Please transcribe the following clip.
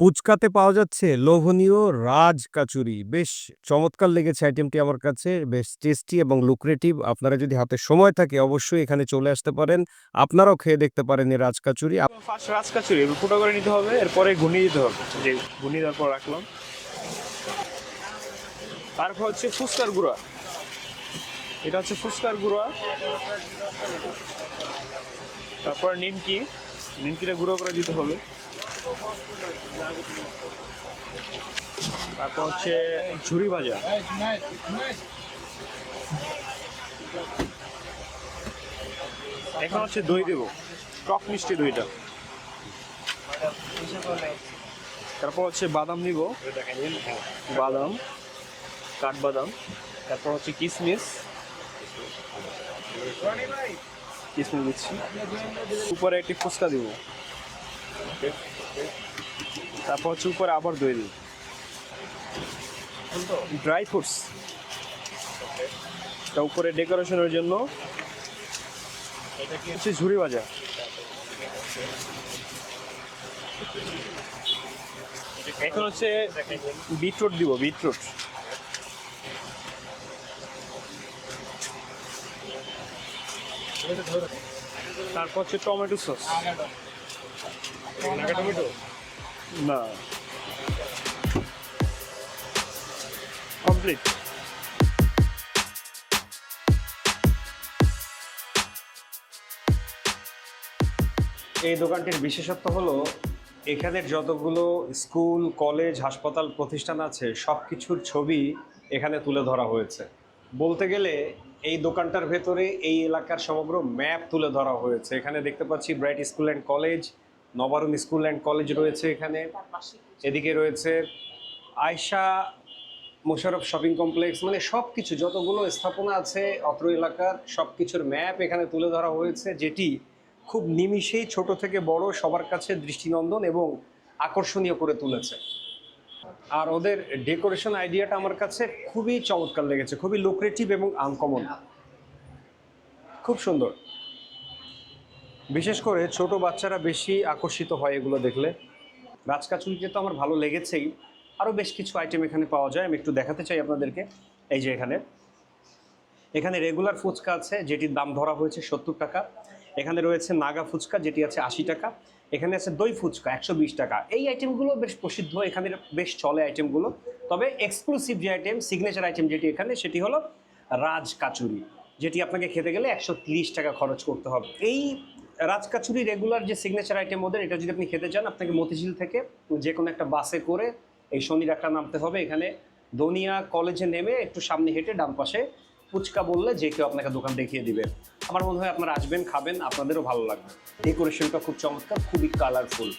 পুচকাতে পাওয়া যাচ্ছে লোভনীয় রাজ কাচুরি। বেশ চমৎকার লেগেছে আইটেমটি আমার কাছে, বেশ টেস্টি এবং লুক্রেটিভ আপনারা যদি হাতে সময় থাকে অবশ্যই এখানে চলে আসতে পারেন। আপনারাও খেয়ে দেখতে পারেন এই রাজ কাচুরি। রাজ কাচুরি ফুটো করে নিতে হবে, এরপরে ঘুনিয়ে দিতে হবে। যে ঘুনিয়ে দেওয়ার পর রাখলাম। তারপর হচ্ছে ফুচকার গুঁড়া। এটা হচ্ছে ফুচকার গুঁড়া। তারপর নিমকি। নিমকিটা গুঁড়ো করে দিতে হবে। তারপর হচ্ছে ঝুরি ভাজা। এখন হচ্ছে দই দেবো। টক মিষ্টি দইটা। তারপর হচ্ছে বাদাম নিব। বাদাম, কাঠবাদাম। তারপর হচ্ছে কিশমিশ কিশমিশ দিচ্ছি। উপরে একটি ফুচকা দিব। তারপর হচ্ছে উপরে আবার দই দিব ড্রাই ফ্রুটস তা উপরে ডেকোরেশনের জন্য হচ্ছে ঝুরি ভাজা। এখন হচ্ছে বিটরুট দিব, বিটরুট। তারপর হচ্ছে টমেটো সস। না। কমপ্লিট এই দোকানটির বিশেষত্ব হলো, এখানের যতগুলো স্কুল, কলেজ, হাসপাতাল, প্রতিষ্ঠান আছে সব কিছুর ছবি এখানে তুলে ধরা হয়েছে। বলতে গেলে, এই দোকানটার ভেতরে এই এলাকার সমগ্র ম্যাপ তুলে ধরা হয়েছে। এখানে দেখতে পাচ্ছি Bright school and college Nabarun school and college রয়েছে এখানে। এদিকে রয়েছে আয়শা মোশারফ শপিং কমপ্লেক্স। মানে সব কিছু যতগুলো স্থাপনা আছে অত্র এলাকার সব কিছুর ম্যাপ এখানে তুলে ধরা হয়েছে, যেটি খুব নিমিষেই ছোট থেকে বড় সবার কাছে দৃষ্টিনন্দন এবং আকর্ষণীয় করে তুলেছে। আর ওদের ডেকোরেশন আইডিয়াটা আমার কাছে খুবই চমৎকার লেগেছে, খুবই লোক্রেটিভ এবং আনকমন খুব সুন্দর। বিশেষ করে ছোট বাচ্চারা বেশি আকর্ষিত হয় এগুলো দেখলে। রাজকাচুরিতে তো আমার ভালো লেগেছেই। আরও বেশ কিছু আইটেম এখানে পাওয়া যায়, আমি একটু দেখাতে চাই আপনাদেরকে। এই যে এখানে। এখানে রেগুলার ফুচকা আছে, যেটির দাম ধরা হয়েছে সত্তর টাকা। এখানে রয়েছে নাগা ফুচকা, যেটি আছে আশি টাকা। এখানে আছে দই ফুচকা, একশো বিশ টাকা। এই আইটেমগুলো বেশ প্রসিদ্ধ এখানে বেশ চলে আইটেমগুলো তবে এক্সক্লুসিভ যে আইটেম সিগনেচার আইটেম যেটি এখানে, সেটি হলো রাজ কাচুরি যেটি আপনাকে খেতে গেলে একশো টাকা খরচ করতে হবে। এই রাজকাচুরি রেগুলার যে সিগনেচার আইটেম ওদের, এটা যদি আপনি খেতে চান, আপনাকে মতিঝিল থেকে যে কোনো একটা বাসে করে এই শনি রাখা নামতে হবে। এখানে দনিয়া কলেজে নেমে একটু সামনে হেঁটে ডান পাশে ফুচকা বললে যে কেউ আপনাকে দোকান দেখিয়ে দিবে। আমার মনে হয় আপনারা আসবেন, খাবেন, আপনাদেরও ভালো লাগবে। ডেকোরেশনটা খুব চমৎকার, খুবই কালারফুল